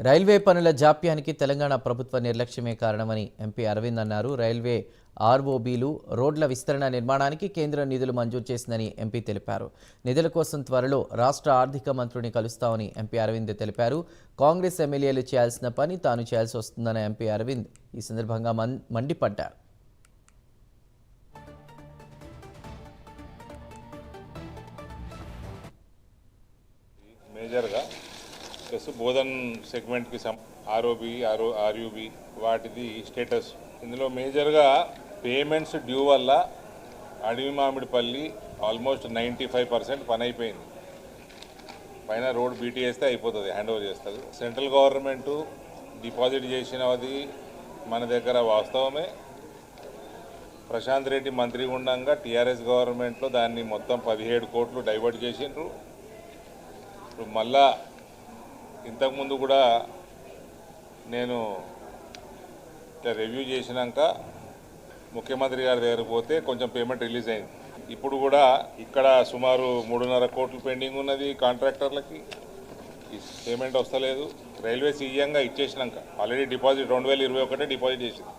Railway పనుల జాప్యానికి తెలంగాణ ప్రభుత్వ నిర్లక్ష్యమే కారణమని ఎంపీ అరవింద్ అన్నారు. రైల్వే ఆర్ఓబీలు రోడ్ల విస్తరణ నిర్మాణానికి కేంద్ర నిధులు మంజూరు చేసిందని ఎంపీ తెలిపారు. నిధుల కోసం త్వరలో రాష్ట్ర ఆర్థిక మంత్రిని కలుస్తామని ఎంపీ అరవింద్ తెలిపారు. కాంగ్రెస్ ఎమ్మెల్యేలు చేయాల్సిన పని తాను చేయాల్సి వస్తుందని ఎంపీ అరవింద్ ఈ సందర్భంగా మన్- మండిపడ్డారు. స్టేటస్ బోధన్ సెగ్మెంట్కి సం ఆర్ఓబి ఆర్ఓ ఆర్యూబి వాటిది స్టేటస్ ఇందులో మేజర్గా పేమెంట్స్ డ్యూ వల్ల అడవి Mamidipalli almost ninety five percent పని అయిపోయింది. పైన రోడ్ బీటీ వేస్తే అయిపోతుంది హ్యాండ్ ఓవర్ చేస్తుంది. సెంట్రల్ గవర్నమెంట్ డిపాజిట్ చేసినది మన దగ్గర వాస్తవమే. ప్రశాంత్ రెడ్డి మంత్రి ఉండగా టీఆర్ఎస్ గవర్నమెంట్లో దాన్ని మొత్తం పదిహేడు కోట్లు డైవర్ట్ చేసిండ్రు. ఇప్పుడు మళ్ళా ఇంతకుముందు కూడా నేను ఇట్లా రివ్యూ చేసినాక ముఖ్యమంత్రి గారి దగ్గర పోతే కొంచెం పేమెంట్ రిలీజ్ అయింది. ఇప్పుడు కూడా ఇక్కడ సుమారు మూడున్నర కోట్లు పెండింగ్ ఉన్నది కాంట్రాక్టర్లకి పేమెంట్ వస్తలేదు. రైల్వే సీఎంగా ఇచ్చేసినాక ఆల్రెడీ డిపాజిట్ రెండు వేల ఇరవై ఒకటే డిపాజిట్ చేసింది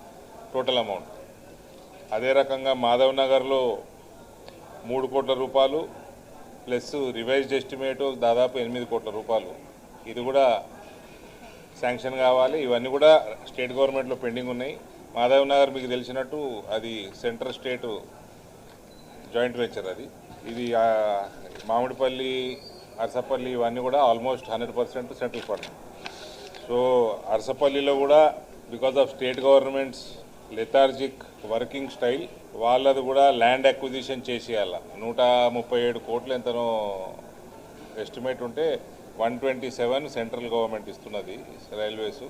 టోటల్ అమౌంట్ అదే రకంగా మాధవ్ నగర్లో మూడు కోట్ల రూపాయలు ప్లస్ రివైజ్డ్ ఎస్టిమేట్ దాదాపు ఎనిమిది కోట్ల రూపాయలు. ఇది కూడా శాంక్షన్ కావాలి. ఇవన్నీ కూడా స్టేట్ గవర్నమెంట్లో పెండింగ్ ఉన్నాయి. మాధవ్ నగర్ మీకు తెలిసినట్టు అది సెంట్రల్ స్టేట్ జాయింట్ వెంచర్ అది. ఇది మామిడిపల్లి అరసపల్లి ఇవన్నీ కూడా almost hundred percent central fund so అరసపల్లిలో కూడా because of state governments lethargic working style వాళ్ళది కూడా ల్యాండ్ అక్విజిషన్ చేసేయాల. నూట ముప్పై ఏడు కోట్లు ఎంతనో ఎస్టిమేట్ ఉంటే one twenty seven central government ఇస్తున్నది రైల్వేస్.